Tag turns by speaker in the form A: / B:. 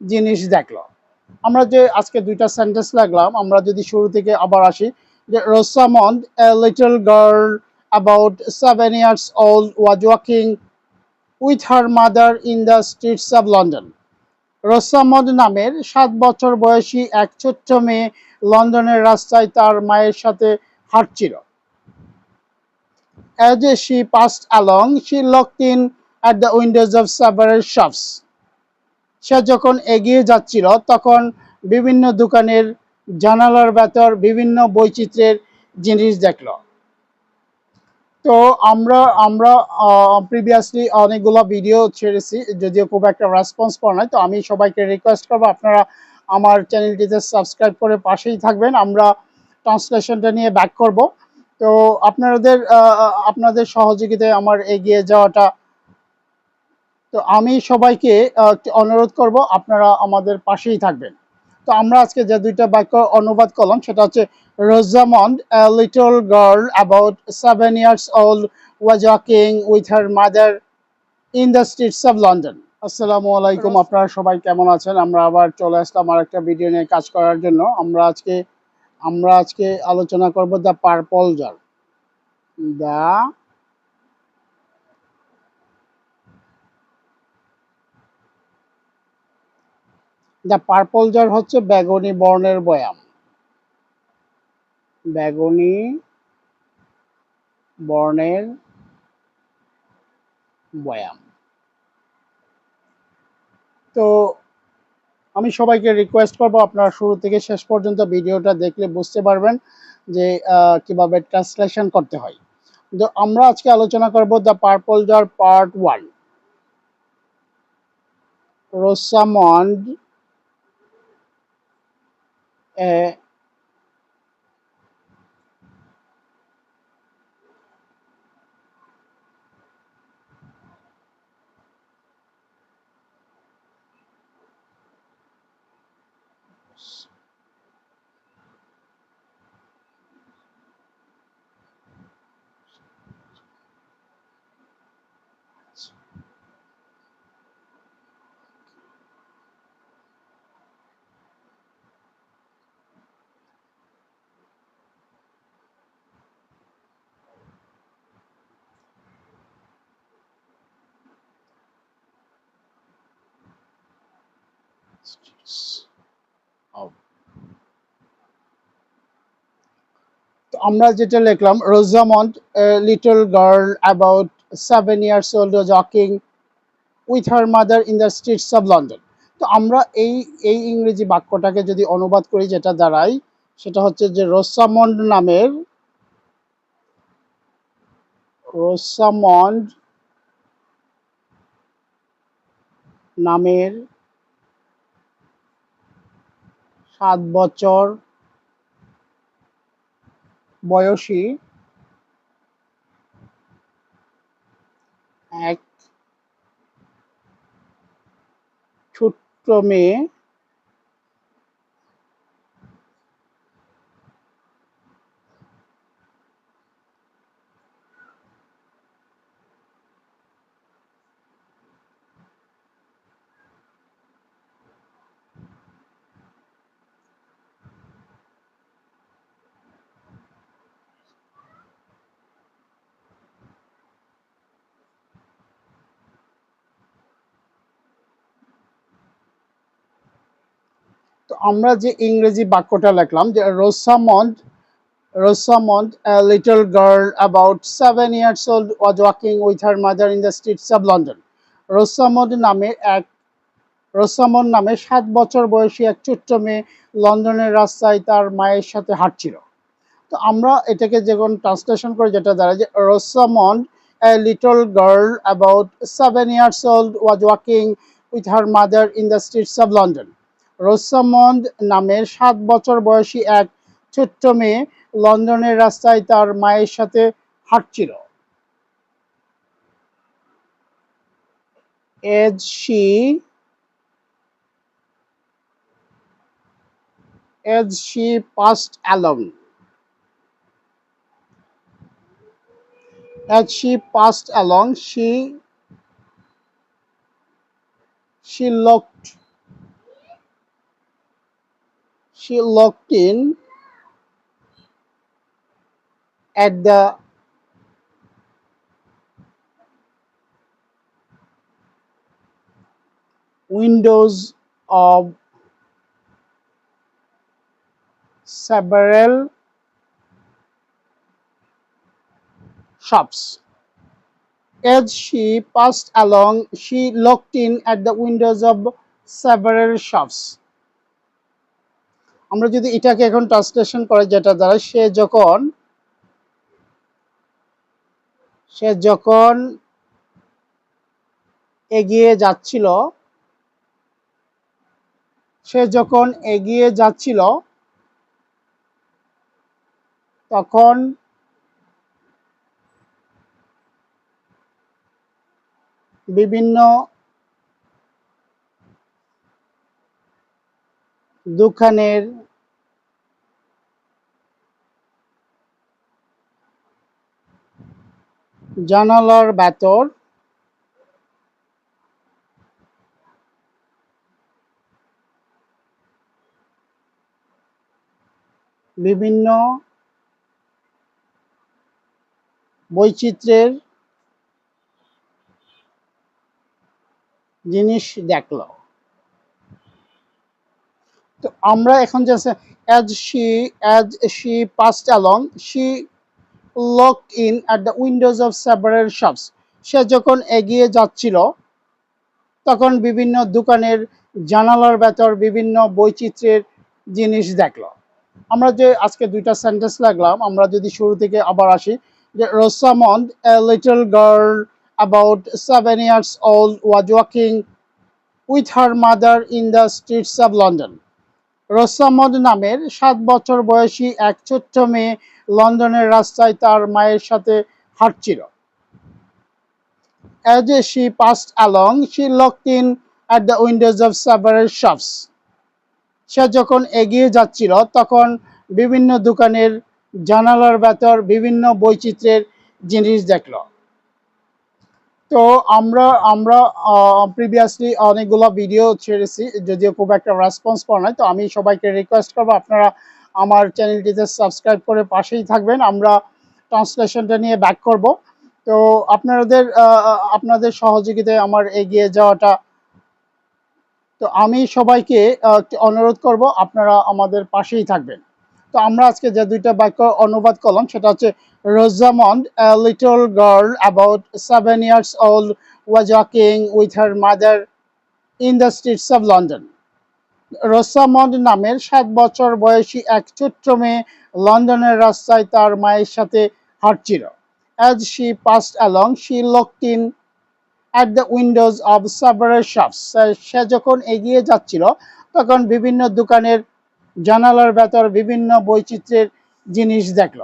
A: জিনিস দেখল। আমরা যে আজকে দুইটা সেন্টেন্স লাগলাম আমরা যদি শুরু থেকে আবার আসি যে Rosamond a little girl about seven years old was walking with her mother in the streets of London Rosamond নামের সাত বছর বয়সী এক ছোট্ট মেয়ে লন্ডনের রাস্তায় তার মায়ের সাথে হাঁটছিল। As she passed along, she looked in at the windows of several shops. সে যখন এগিয়ে যাচ্ছিল, তখন বিভিন্ন দোকানের জানালার ভেতর বিভিন্ন বৈচিত্র্যের জিনিস দেখল। তো আমরা আমরা প্রিভিয়াসলি অনেকগুলো ভিডিও ছেড়েছি, যদিও খুব একটা রেসপন্স পাওয়া নাই, তো আমি সবাইকে রিকোয়েস্ট করব আপনারা আমার চ্যানেলটিতে সাবস্ক্রাইব করে পাশেই থাকবেন। আমরা ট্রান্সলেশনটা নিয়ে ব্যাক করব। তো আপনাদের আপনাদের সহযোগিতায় আমার এগিয়ে যাওয়াটা তো আমি সবাইকে অনুরোধ করব আপনারা আমাদের পাশেই থাকবেন। তো আমরা আজকে যে দুইটা বাক্য অনুবাদ করলাম সেটা হচ্ছে Rosamond little girl about seven years old was walking with her mother in the streets of London আসসালামু আলাইকুম আপনারা সবাই কেমন আছেন? আমরা আবার চলে আসলাম আর একটা ভিডিও নিয়ে কাজ করার জন্য। আমরা আজকে আমরা আজকে আলোচনা করব the purple jar the the purple jar হচ্ছে বেগুনি বর্ণের বয়াম। বেগুনি বর্ণের বয়াম। তো আমি সবাইকে রিকোয়েস্ট করব, আপনারা শুরু থেকে শেষ পর্যন্ত ভিডিওটা দেখলে বুঝতে পারবেন যে কীভাবে ট্রান্সলেশন করতে হয়। তো আমরা আজকে আলোচনা করব the purple jar part one Rosamond এ আমরা যেটা লিখলাম Rosamond little girl about seven years old walking with her mother in the streets of London তো আমরা এই এই ইংরেজি বাক্যটাকে যদি অনুবাদ করি, যেটা দাঁড়ায়, সেটা হচ্ছে যে রোসামন্ড নামের রোসামন্ড নামের সাত বছর বয়সী এক ছোট্ট মেয়ে তো আমরা যে ইংরেজি বাক্যটা লিখলাম যে Rosamond Rosamond little girl about seven years old was walking with her mother in the streets of London Rosamond নামে এক, রোসামন্ড নামে সাত বছর বয়সী এক ছোট্ট মেয়ে লন্ডনের রাস্তায় তার মায়ের সাথে হাঁটছিল তো আমরা এটাকে যখন ট্রান্সলেশন করে যেটা দাঁড়ায় যে রোসামন্ড, a little girl about seven years old was walking with her mother in the streets of London. রোসামন্দ নামের সাত বছর বয়সী এক ছোট্ট মেয়ে লন্ডনের রাস্তায় তার মায়ের সাথে হাঁটছিল। She looked she looked in at the windows of several shops. As she passed along, she looked in at the windows of several shops. আমরা যদি এটাকে এখন ট্রান্সলেশন করে যেটা দ্বারা সে যখন সে যখন এগিয়ে যাচ্ছিল, সে যখন এগিয়ে যাচ্ছিল, তখন বিভিন্ন দোকানের জানালার ভেতর বিভিন্ন বৈচিত্র্যের জিনিস দেখল। তো আমরা এখন যে as she as she along she lock in at the windows of several shops সে যখন এগিয়ে যাচ্ছিল, তখন বিভিন্ন দোকানের জানালার ভেতর বিভিন্ন বৈচিত্র্যের জিনিস দেখল। আমরা যে আজকে দুইটা সেন্টেন্স লাগলাম, আমরা যদি শুরু থেকে আবার আসি, যে Rosamond a little girl about seven years old was walking with her mother in the streets of London Rosamond নামের সাত বছর বয়সী এক ছোট্ট মেয়ে লন্ডনের রাস্তায় তার মায়ের সাথে হাঁটছিল As she passed along, she looked in at the windows of several shops. সে যখন এগিয়ে যাচ্ছিল তখন বিভিন্ন দোকানের জানালার ভেতর বিভিন্ন বৈচিত্র্যের জিনিস দেখল তো আমরা আমরা প্রিভিয়াসলি অনেকগুলো ভিডিও ছেড়েছি, যদিও খুব একটা রেসপন্স পাওয়া নাই, তো আমি সবাইকে রিকোয়েস্ট করব আপনারা আমার চ্যানেলটিতে সাবস্ক্রাইব করে পাশেই থাকবেন, আমরা ট্রান্সলেশনটা নিয়ে ব্যাক করব। তো আপনাদের আপনাদের সহযোগিতায় আমার এগিয়ে যাওয়াটা, তো আমি সবাইকে অনুরোধ করব আপনারা আমাদের পাশেই থাকবেন। তো আমরা আজকে যে দুইটা বাক্য অনুবাদ করলাম, সেটা হচ্ছে Rosamond little girl about seven years old was walking with her mother in the streets of London Rosamond নামের সাত বছর বয়সী এক ছোট্ট মেয়ে লন্ডনের রাস্তায় তার মায়ের সাথে হাঁটছিল। As she passed along she locked in at the windows of several shops সে যখন এগিয়ে যাচ্ছিল, তখন বিভিন্ন দোকানের জানালার ভেতর বিভিন্ন বৈচিত্র্যের জিনিস দেখল।